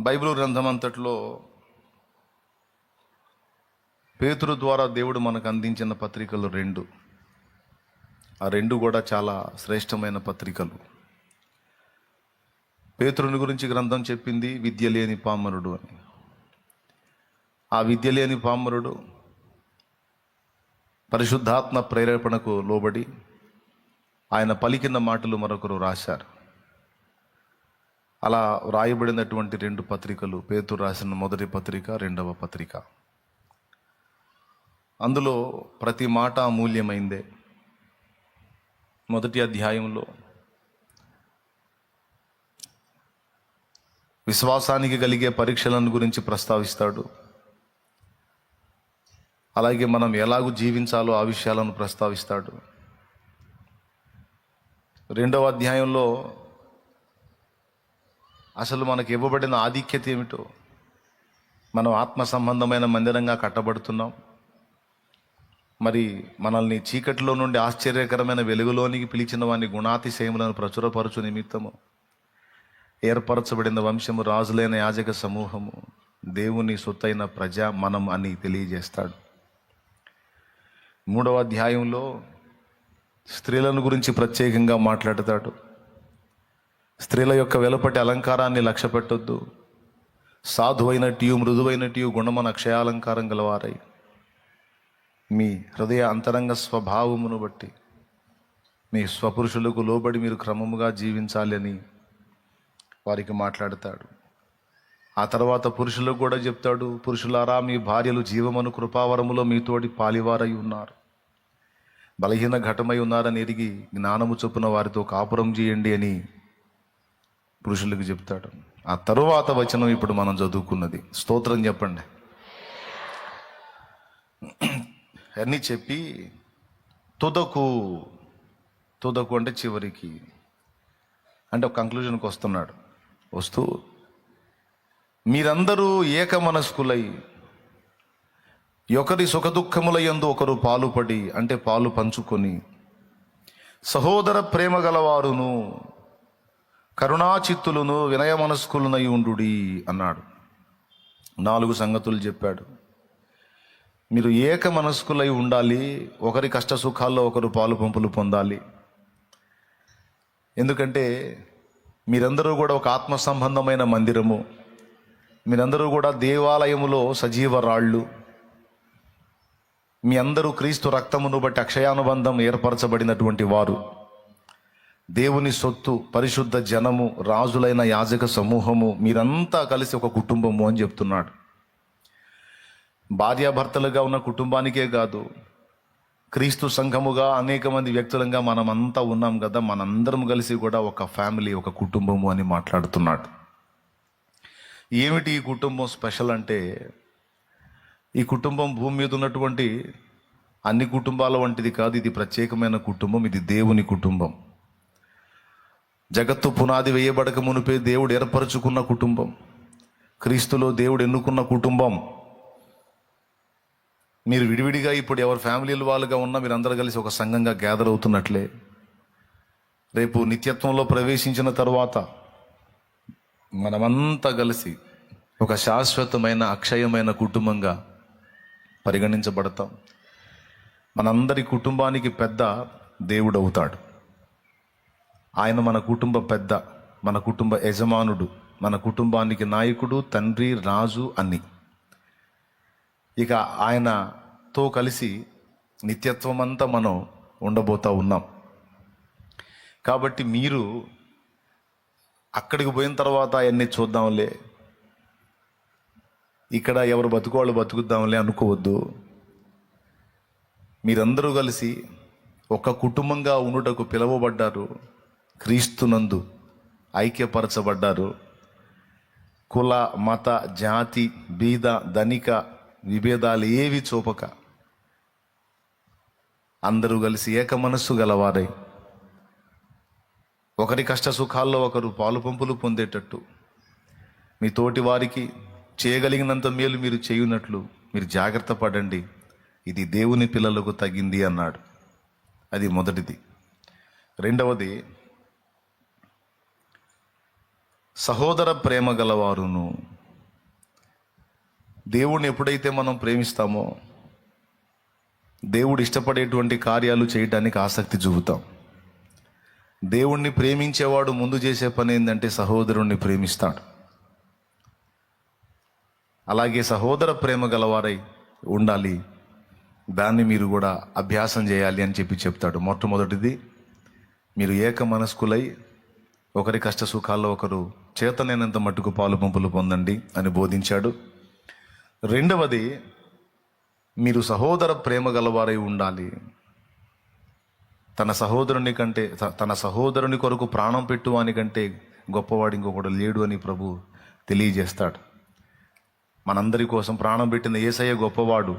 Bible గ్రంథం అంతట్లో పేతురు ద్వారా దేవుడు మనకు అందించిన పత్రికలు రెండు. ఆ రెండు కూడా చాలా శ్రేష్టమైన పత్రికలు. పేతురుని గురించి గ్రంథం చెప్పింది విద్య లేని పామరుడు అని. ఆ విద్య లేని పామరుడు పరిశుద్ధాత్మ ప్రేరేపణకు లోబడి ఆయన పలికిన మాటలు మరొకరు రాశారు. అలా వ్రాయబడినటువంటి రెండు పత్రికలు పేతురు రాసిన మొదటి పత్రిక రెండవ పత్రిక. అందులో ప్రతి మాట అమూల్యమైందే. మొదటి అధ్యాయంలో విశ్వాసానికి కలిగే పరీక్షలను గురించి ప్రస్తావిస్తాడు. అలాగే మనం ఎలాగూ జీవించాలో ఆ విషయాలను ప్రస్తావిస్తాడు. రెండవ అధ్యాయంలో అసలు మనకు ఇవ్వబడిన ఆధిక్యత ఏమిటో? మనం ఆత్మ సంబంధమైన మందిరంగా కట్టబడుతున్నాం. మరి మనల్ని చీకటిలో నుండి ఆశ్చర్యకరమైన వెలుగులోనికి పిలిచిన వాని గుణాతిశయములను ప్రచురపరచు నిమిత్తము. ఏర్పరచబడిన వంశము రాజులైన యాజక సమూహము దేవుని సొత్తైన ప్రజ మనం అని తెలియజేస్తాడు. మూడవ అధ్యాయంలో స్త్రీలను గురించి ప్రత్యేకంగా మాట్లాడతాడు. స్త్రీల యొక్క వెలుపటి అలంకారాన్ని లక్ష్య పెట్టొద్దు సాధువైనట్టు మృదువైనట్టు గుణమన అక్షయాలంకారం గలవారై. మీ హృదయ అంతరంగ స్వభావమును బట్టి మీ స్వపురుషులకు లోబడి మీరు క్రమముగా జీవించాలి అని వారికి మాట్లాడతాడు. ఆ తర్వాత పురుషులకు కూడా చెప్తాడు పురుషులారా మీ భార్యలు జీవమను కృపావరములో మీతోటి పాలివారై ఉన్నారు. బలహీన ఘటమై ఉన్నారని ఎరిగి జ్ఞానము చొప్పున వారితో కాపురం చేయండి అని పురుషులకు చెప్తాడు. ఆ తరువాత వచనం ఇప్పుడు మనం చదువుకున్నది. స్తోత్రం చెప్పండి. అన్నీ చెప్పి తుదకు తుదకు అంటే చివరికి అంటే ఒక కంక్లూజన్కి వస్తున్నాడు. వస్తూ మీరందరూ ఏక మనస్కులై ఒకరి సుఖదుఖముల యందు ఒకరు పాలుపడి అంటే పాలు పంచుకొని సహోదర ప్రేమ గలవారును కరుణాచిత్తులను వినయ మనస్కులనై ఉండుడి అన్నాడు. నాలుగు సంగతులు చెప్పాడు. మీరు ఏక మనస్కులై ఉండాలి ఒకరి కష్ట సుఖాల్లో ఒకరు పాలు పంపులు పొందాలి. ఎందుకంటే మీరందరూ కూడా ఒక ఆత్మ సంబంధమైన మందిరము. మీరందరూ కూడా దేవాలయములో సజీవ రాళ్ళు. మీ అందరూ క్రీస్తు రక్తమును బట్టి అక్షయానుబంధం ఏర్పరచబడినటువంటి వారు. దేవుని సొత్తు పరిశుద్ధ జనము రాజులైన యాజక సమూహము మీరంతా కలిసి ఒక కుటుంబము అని చెప్తున్నాడు. భార్యాభర్తలుగా ఉన్న కుటుంబానికే కాదు క్రీస్తు సంఘముగా అనేక మంది వ్యక్తులంగా మనమంతా ఉన్నాం కదా మనందరం కలిసి కూడా ఒక ఫ్యామిలీ ఒక కుటుంబము అని మాట్లాడుతున్నాడు. ఏమిటి ఈ కుటుంబం స్పెషల్ అంటే ఈ కుటుంబం భూమి మీద ఉన్నటువంటి అన్ని కుటుంబాల వంటిది కాదు ఇది ప్రత్యేకమైన కుటుంబం ఇది దేవుని కుటుంబం. జగత్తు పునాది వేయబడక మునిపే దేవుడు ఏర్పరచుకున్న కుటుంబం. క్రీస్తులో దేవుడు ఎన్నుకున్న కుటుంబం. మీరు విడివిడిగా ఇప్పుడు ఎవరి ఫ్యామిలీలు వాళ్ళుగా ఉన్నా మీరు అందరూ కలిసి ఒక సంఘంగా గ్యాదర్ అవుతున్నట్లే. రేపు నిత్యత్వంలో ప్రవేశించిన తర్వాత మనమంతా కలిసి ఒక శాశ్వతమైన అక్షయమైన కుటుంబంగా పరిగణించబడతాం. మనందరి కుటుంబానికి పెద్ద దేవుడు అవుతాడు. ఆయన మన కుటుంబ పెద్ద మన కుటుంబ యజమానుడు మన కుటుంబానికి నాయకుడు తండ్రి రాజు అన్ని ఇక ఆయనతో కలిసి నిత్యత్వం అంతా మనం ఉండబోతా ఉన్నాం. కాబట్టి మీరు అక్కడికి పోయిన తర్వాత అవన్నీ చూద్దాంలే. ఇక్కడ ఎవరు బతుకోవాళ్ళు బతుకుద్దాంలే అనుకోవద్దు. మీరందరూ కలిసి ఒక కుటుంబంగా ఉండుటకు పిలువబడ్డారు. క్రీస్తునందు ఐక్యపరచబడ్డారు. కుల మత జాతి బీద ధనిక విభేదాలు ఏవి చూపక అందరూ కలిసి ఏక మనస్సు గలవారై ఒకరి కష్ట సుఖాల్లో ఒకరు పాలు పంపులు పొందేటట్టు మీ తోటి వారికి చేయగలిగినంత మేలు మీరు చేయునట్లు మీరు జాగ్రత్త పడండి. ఇది దేవుని పిల్లలకు తగింది అన్నాడు. అది మొదటిది. రెండవది సహోదర ప్రేమ గలవారును. దేవుణ్ణి ఎప్పుడైతే మనం ప్రేమిస్తామో దేవుడు ఇష్టపడేటువంటి కార్యాలు చేయడానికి ఆసక్తి చూపుతాం. దేవుణ్ణి ప్రేమించేవాడు ముందు చేసే పని ఏంటంటే సహోదరుణ్ణి ప్రేమిస్తాడు. అలాగే సహోదర ప్రేమ గలవారై ఉండాలి. దాన్ని మీరు కూడా అభ్యాసం చేయాలి అని చెప్పి చెప్తాడు. మొట్టమొదటిది మీరు ఏక మనస్కులై ఒకరి కష్ట సుఖాల్లో ఒకరు చేతనైనంత మట్టుకు పాలు పంపులు పొందండి అని బోధించాడు. రెండవది మీరు సహోదర ప్రేమ గలవారై ఉండాలి. తన సహోదరుని కంటే త- తన సహోదరుని కొరకు ప్రాణం పెట్టువాని కంటే గొప్పవాడు ఇంకొకడు లేడు అని ప్రభు తెలియజేస్తాడు. మనందరి కోసం ప్రాణం పెట్టిన ఏసయ్య గొప్పవాడు.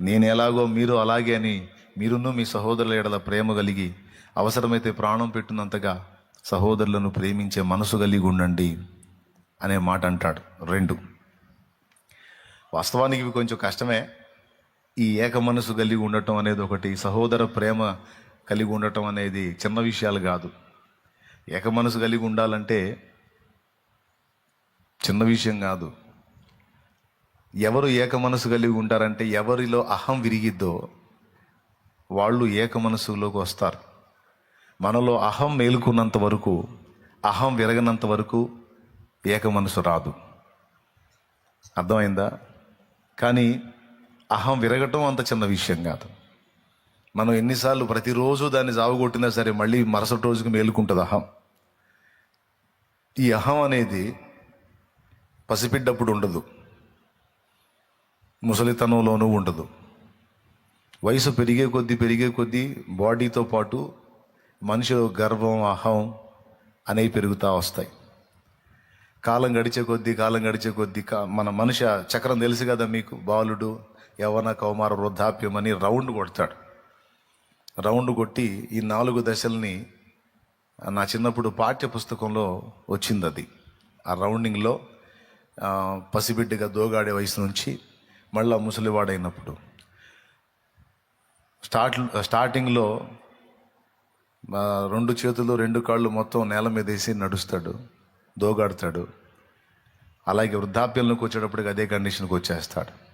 నేను ఎలాగో మీరు అలాగే అని మీరును మీ సహోదరుల ఎడల ప్రేమ కలిగి అవసరమైతే ప్రాణం పెట్టినంతగా సహోదరులను ప్రేమించే మనసు కలిగి ఉండండి అనే మాట అంటాడు రెండు. వాస్తవానికి ఇవి కొంచెం కష్టమే. ఈ ఏక మనసు కలిగి ఉండటం అనేది ఒకటి సహోదర ప్రేమ కలిగి ఉండటం అనేది చిన్న విషయాలు కాదు. ఏక మనసు కలిగి ఉండాలంటే చిన్న విషయం కాదు. ఎవరు ఏక మనసు కలిగి ఉంటారంటే ఎవరిలో అహం విరిగిద్దో వాళ్ళు ఏక మనసులోకి వస్తారు. మనలో అహం మేలుకున్నంత వరకు అహం విరగనంత వరకు ఏక మనసు రాదు. అర్థమైందా? కానీ అహం విరగటం అంత చిన్న విషయం కాదు. మనం ఎన్నిసార్లు ప్రతిరోజు దాన్ని జావగొట్టినా సరే మళ్ళీ మరుసటి రోజుకి మేలుకుంటుంది అహం. ఈ అహం అనేది పసిపిడ్డప్పుడు ఉండదు. ముసలితనంలోనూ ఉండదు. వయసు పెరిగే కొద్దీ పెరిగే కొద్దీ బాడీతో పాటు మనిషిలో గర్వం అహం అనేవి పెరుగుతూ వస్తాయి. కాలం గడిచే కొద్దీ కాలం గడిచే కొద్దీ కా- మన మనిషి చక్రం తెలుసు కదా మీకు బాలుడు యవన కౌమార వృద్ధాప్యం అని రౌండ్ కొడతాడు. రౌండ్ కొట్టి ఈ నాలుగు దశల్ని నా చిన్నప్పుడు పాఠ్య పుస్తకంలో వచ్చింది అది ఆ రౌండింగ్లో పసిబిడ్డగా దోగాడే వయసు నుంచి మళ్ళా ముసలివాడైనప్పుడు. స్టార్ట్ స్టార్టింగ్లో రెండు చేతులు రెండు కాళ్ళు మొత్తం నేల మీద వేసి నడుస్తాడు దోగాడతాడు. అలాగే వృద్ధాప్యంలోకి వచ్చేటప్పటికి అదే కండిషన్కి వచ్చేస్తాడు.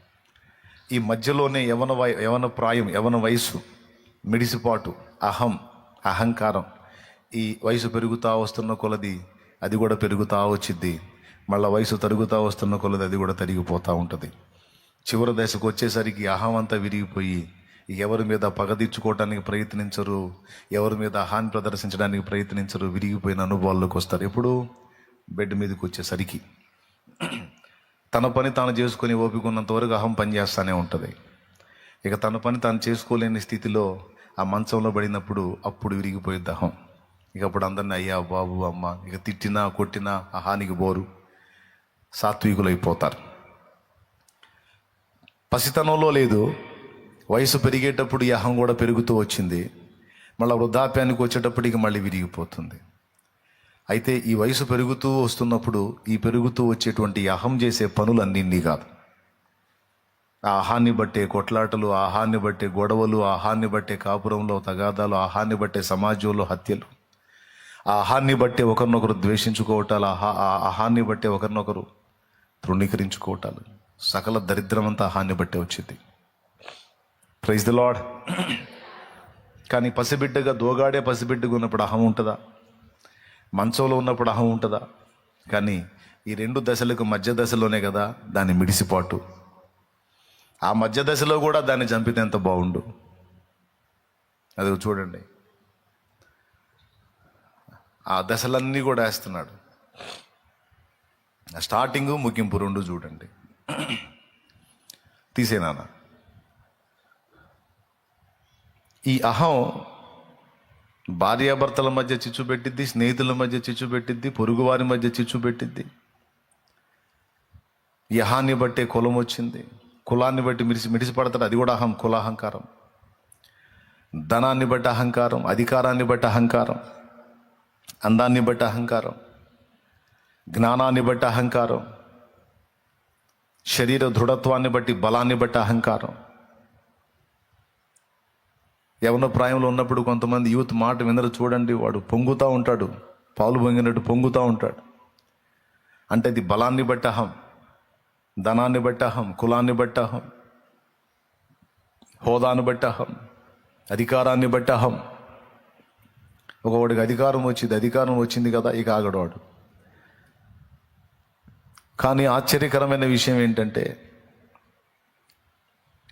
ఈ మధ్యలోనే యవన వయ యవన ప్రాయం యవన వయసు మిడిసిపాటు అహం అహంకారం ఈ వయసు పెరుగుతూ వస్తున్న కొలది అది కూడా పెరుగుతూ వచ్చిద్ది. మళ్ళీ వయసు తరుగుతూ వస్తున్న కొలది అది కూడా తరిగిపోతూ ఉంటుంది. చివరి దశకు వచ్చేసరికి అహం అంతా విరిగిపోయి ఎవరి మీద పగదీర్చుకోవడానికి ప్రయత్నించరు ఎవరి మీద హాని ప్రదర్శించడానికి ప్రయత్నించరు విరిగిపోయిన అనుభవాల్లోకి వస్తారు. ఎప్పుడు బెడ్ మీదకి వచ్చేసరికి తన పని తాను చేసుకొని ఓపిక ఉన్నంతవరకు అహం పనిచేస్తూనే ఉంటుంది. ఇక తన పని తాను చేసుకోలేని స్థితిలో ఆ మంచంలో పడినప్పుడు అప్పుడు విరిగిపోయే అహం. ఇక అప్పుడు అందరిని అయ్యా బాబు అమ్మ ఇక తిట్టినా కొట్టినా అహానికి బోరు సాత్వికులైపోతారు. పసితనంలో లేదు వయసు పెరిగేటప్పుడు ఈ అహం కూడా పెరుగుతూ వచ్చింది. మళ్ళీ వృద్ధాప్యానికి వచ్చేటప్పటికి మళ్ళీ విరిగిపోతుంది. అయితే ఈ వయసు పెరుగుతూ వస్తున్నప్పుడు ఈ పెరుగుతూ వచ్చేటువంటి అహం చేసే పనులన్నీ కాదు. ఆ ఆహాన్ని బట్టే కొట్లాటలు ఆహాన్ని బట్టే గొడవలు ఆహాన్ని బట్టే కాపురంలో తగాదాలు ఆహాన్ని బట్టే సమాజంలో హత్యలు. ఆహాన్ని బట్టే ఒకరినొకరు ద్వేషించుకోవటాలు ఆహా ఆ ఆహాన్ని బట్టే ఒకరినొకరు తృణీకరించుకోవటాలు. సకల దరిద్రమంతా ఆహాన్ని బట్టే వచ్చింది. ప్రైజ్ ద లాడ్ కానీ పసిబిడ్డగా దోగాడే పసిబిడ్డగా ఉన్నప్పుడు అహం ఉంటుందా? మంచంలో ఉన్నప్పుడు అహం ఉంటుందా? కానీ ఈ రెండు దశలకు మధ్య దశలోనే కదా దాని మిడిసిపాటు. ఆ మధ్య దశలో కూడా దాన్ని చంపితే ఎంత బాగుండు? అది చూడండి. ఆ దశలన్నీ కూడా వేస్తున్నాడు. స్టార్టింగు ముగింపు రెండు చూడండి. తీసేనా ఈ అహం భార్యాభర్తల మధ్య చిచ్చు పెట్టిద్ది స్నేహితుల మధ్య చిచ్చు పెట్టిద్ది పొరుగువారి మధ్య చిచ్చు పెట్టిద్ది. యహాన్ని బట్టే కులం వచ్చింది. కులాన్ని బట్టి మిడిసి మిడిసిపడతాడు అది కూడా అహం కుల అహంకారం. ధనాన్ని బట్టి అహంకారం అధికారాన్ని బట్టి అహంకారం అందాన్ని బట్టి అహంకారం జ్ఞానాన్ని బట్టి అహంకారం శరీర దృఢత్వాన్ని బట్టి బలాన్ని బట్టి అహంకారం. యవన ప్రాయంలో ఉన్నప్పుడు కొంతమంది యూత్ మాట వినరు. చూడండి వాడు పొంగుతూ ఉంటాడు. పాలు పొంగినట్టు పొంగుతూ ఉంటాడు. అంటే అది బలాన్ని బట్టి అహం ధనాన్ని బట్టి అహం కులాన్ని బట్టి అహం హోదాను బట్టి అహం అధికారాన్ని బట్టి అహం. ఒకవాడికి అధికారం వచ్చింది అధికారం వచ్చింది కదా ఇక ఆగడవాడు కానీ ఆశ్చర్యకరమైన విషయం ఏంటంటే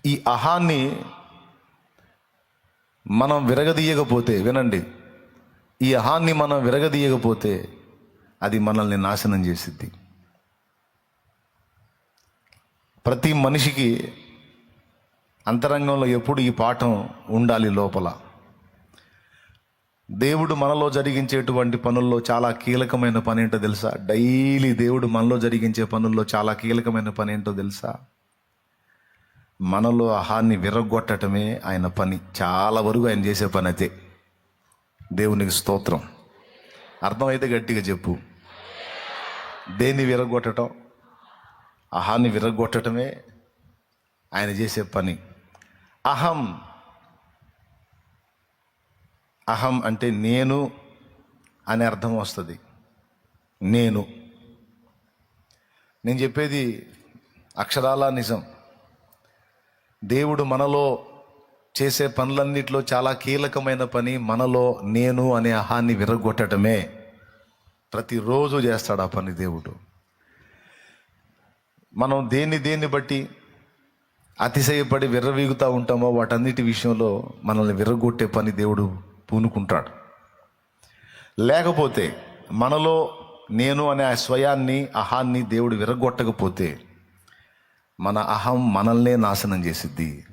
ఈ అహాన్ని మనం విరగదీయకపోతే వినండి. ఈ అహాన్ని మనం విరగదీయకపోతే అది మనల్ని నాశనం చేసిద్ది. ప్రతి మనిషికి అంతరంగంలో ఎప్పుడు ఈ పాఠం ఉండాలి లోపల. దేవుడు మనలో జరిగించేటువంటి పనుల్లో చాలా కీలకమైన పని ఏంటో తెలుసా? డైలీ దేవుడు మనలో జరిగించే పనుల్లో చాలా కీలకమైన పని ఏంటో తెలుసా? మనలో అహాన్ని విరగొట్టడమే ఆయన పని. చాలా వరకు ఆయన చేసే పని అయితే దేవునికి స్తోత్రం. అర్థమైతే గట్టిగా చెప్పు. దేన్ని విరగొట్టడం అహాన్ని విరగొట్టడమే ఆయన చేసే పని. అహం. అహం అంటే నేను అనే అర్థం వస్తుంది. నేను. నేను చెప్పేది అక్షరాల నిజం. దేవుడు మనలో చేసే పనులన్నిటిలో చాలా కీలకమైన పని మనలో నేను అనే అహాన్ని విరగొట్టడమే ప్రతిరోజు చేస్తాడు ఆ పని దేవుడు. మనం దేన్ని దేన్ని బట్టి అతిశయపడి విర్రవీగుతూ ఉంటామో వాటన్నిటి విషయంలో మనల్ని విర్రగొట్టే పని దేవుడు పూనుకుంటాడు. లేకపోతే మనలో నేను అనే ఆ స్వయాన్ని అహాన్ని దేవుడు విరగొట్టకపోతే మన అహం మనల్నే నాశనం చేసిద్ది.